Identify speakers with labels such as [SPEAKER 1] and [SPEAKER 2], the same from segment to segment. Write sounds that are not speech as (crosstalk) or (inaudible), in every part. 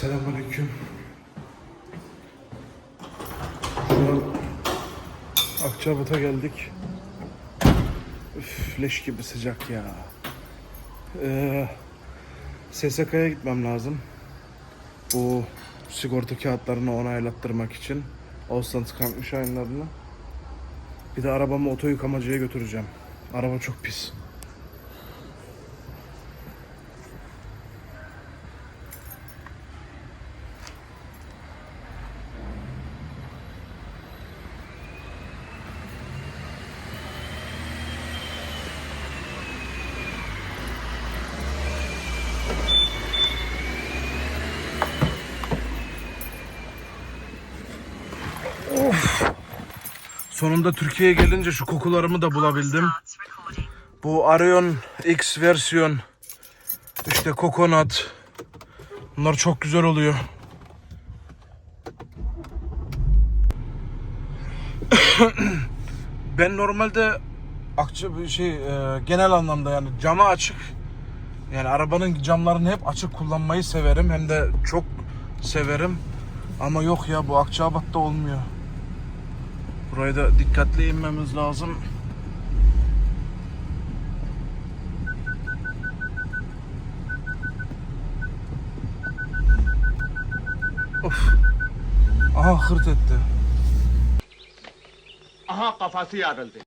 [SPEAKER 1] Selamünaleyküm. Şu an Akçabat'a geldik. Üf, leş gibi sıcak ya. Ee, SSK'ya gitmem lazım. Bu sigorta kağıtlarını onaylattırmak için. Ağustos kalkmış ayınlarını. Bir de arabamı oto yıkamacıya götüreceğim. Araba çok pis. Sonunda Türkiye'ye gelince şu kokularımı da bulabildim. Bu Arion X versiyon işte kokonat bunlar çok güzel oluyor. (coughs) ben normalde bir şey e, genel anlamda yani camı açık yani arabanın camlarını hep açık kullanmayı severim hem de çok severim ama yok ya bu Akçabat'ta olmuyor. Burayı da dikkatli inmemiz lazım. Of. Aha hırt etti.
[SPEAKER 2] Aha kafası yarıldı.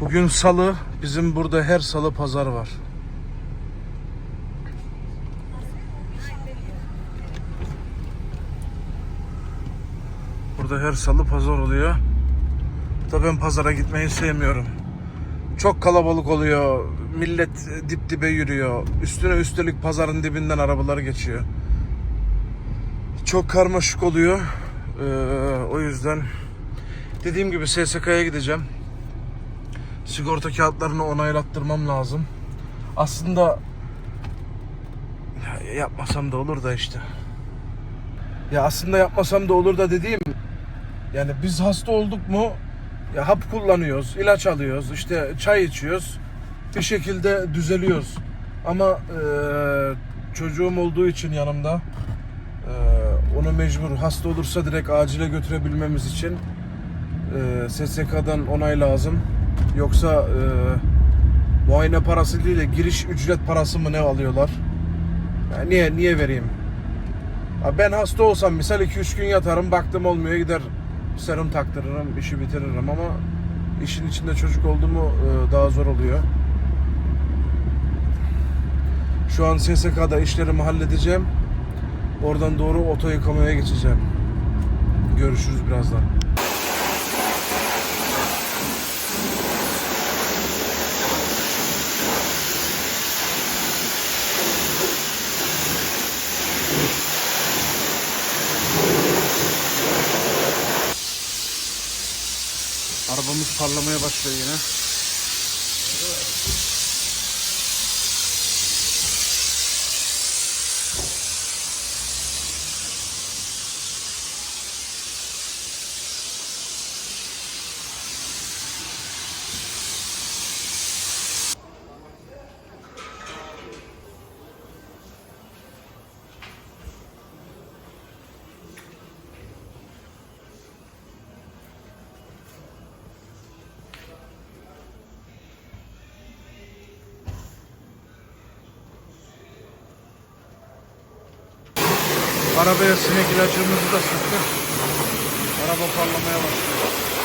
[SPEAKER 1] Bugün salı. Bizim burada her salı pazar var. Burada her salı pazar oluyor. Da ben pazara gitmeyi sevmiyorum. Çok kalabalık oluyor. Millet dip dibe yürüyor. Üstüne üstelik pazarın dibinden arabalar geçiyor. Çok karmaşık oluyor. Ee, o yüzden dediğim gibi SSK'ya gideceğim sigorta kağıtlarını onaylattırmam lazım. Aslında ya yapmasam da olur da işte. Ya aslında yapmasam da olur da dediğim yani biz hasta olduk mu ya hap kullanıyoruz, ilaç alıyoruz, işte çay içiyoruz. Bir şekilde düzeliyoruz. Ama e, çocuğum olduğu için yanımda e, onu mecbur hasta olursa direkt acile götürebilmemiz için e, SSK'dan onay lazım. Yoksa e, muayene parası değil de giriş ücret parası mı ne alıyorlar? Ya niye niye vereyim? Ben hasta olsam misal 2-3 gün yatarım baktım olmuyor gider serum taktırırım işi bitiririm ama işin içinde çocuk oldu mu e, daha zor oluyor. Şu an SSK'da işlerimi halledeceğim. Oradan doğru oto yıkamaya geçeceğim. Görüşürüz birazdan. Arabamız parlamaya başlıyor yine. Arabaya sinek ilacımızı da sıktık. Araba parlamaya başlıyor.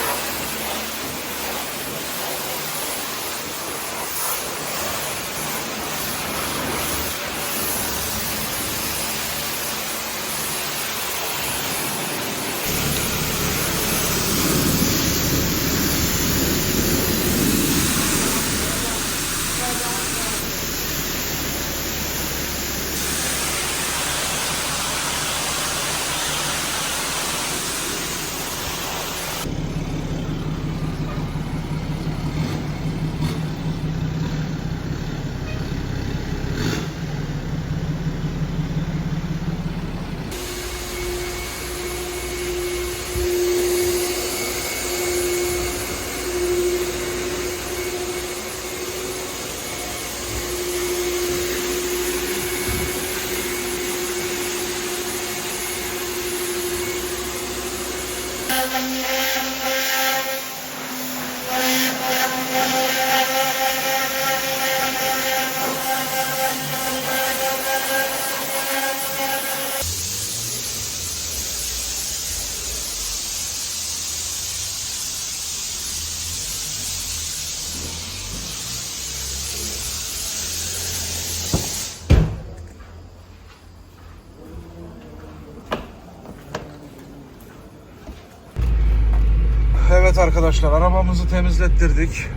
[SPEAKER 1] Evet arkadaşlar arabamızı temizlettirdik.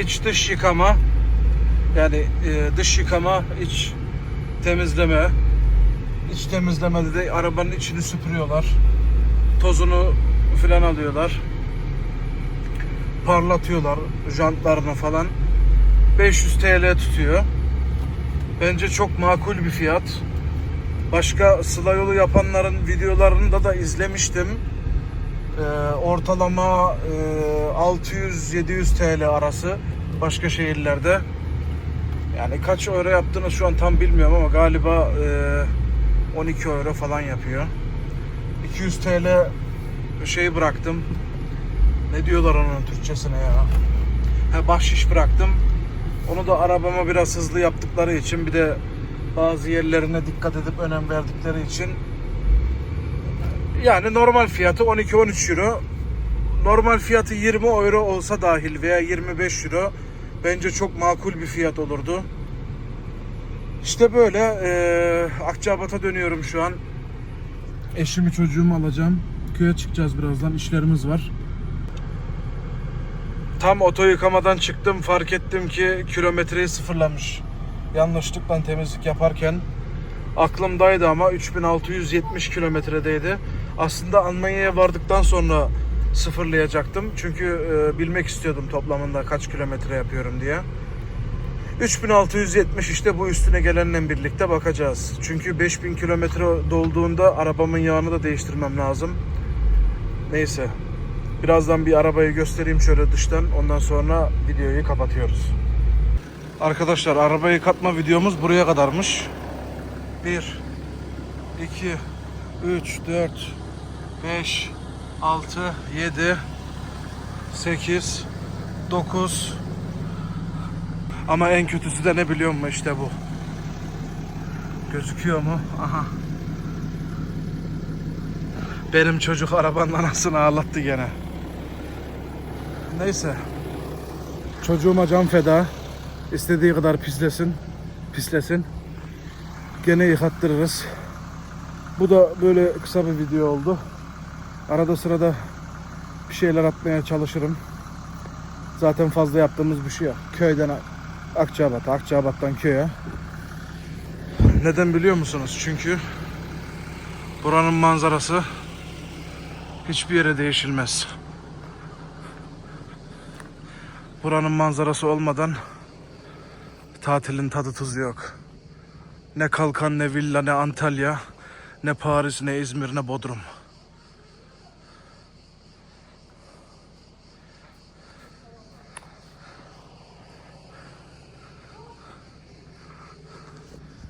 [SPEAKER 1] İç dış yıkama yani e, dış yıkama iç temizleme iç temizlemede de arabanın içini süpürüyorlar. Tozunu filan alıyorlar. Parlatıyorlar jantlarını falan. 500 TL tutuyor. Bence çok makul bir fiyat. Başka sıla yolu yapanların videolarını da izlemiştim. Ee, ortalama e, 600-700 TL arası başka şehirlerde. Yani kaç euro yaptığını şu an tam bilmiyorum ama galiba e, 12 euro falan yapıyor. 200 TL şey bıraktım. Ne diyorlar onun Türkçesine ya? Ha, bahşiş bıraktım. Onu da arabama biraz hızlı yaptıkları için bir de bazı yerlerine dikkat edip önem verdikleri için yani normal fiyatı 12-13 euro. Normal fiyatı 20 euro olsa dahil veya 25 euro bence çok makul bir fiyat olurdu. İşte böyle eee Akçabat'a dönüyorum şu an. Eşimi çocuğumu alacağım. Köye çıkacağız birazdan. işlerimiz var. Tam oto yıkamadan çıktım fark ettim ki kilometreyi sıfırlamış. Yanlışlıkla temizlik yaparken aklımdaydı ama 3670 kilometredeydi. Aslında Almanya'ya vardıktan sonra sıfırlayacaktım. Çünkü e, bilmek istiyordum toplamında kaç kilometre yapıyorum diye. 3670 işte bu üstüne gelenle birlikte bakacağız. Çünkü 5000 kilometre dolduğunda arabamın yağını da değiştirmem lazım. Neyse. Birazdan bir arabayı göstereyim şöyle dıştan. Ondan sonra videoyu kapatıyoruz. Arkadaşlar araba yıkatma videomuz buraya kadarmış. 1 2 3 4 5 6 7 8 9 Ama en kötüsü de ne biliyor musun işte bu. Gözüküyor mu? Aha. Benim çocuk arabanın anasını ağlattı gene. Neyse. Çocuğuma can feda. İstediği kadar pislesin. Pislesin. Gene yıkattırırız. Bu da böyle kısa bir video oldu. Arada sırada bir şeyler atmaya çalışırım. Zaten fazla yaptığımız bir şey yok. Köyden Akçabat'a, Akçabat'tan köye. Neden biliyor musunuz? Çünkü buranın manzarası hiçbir yere değişilmez. Buranın manzarası olmadan tatilin tadı tuzu yok. Ne Kalkan, ne Villa, ne Antalya, ne Paris, ne İzmir, ne Bodrum.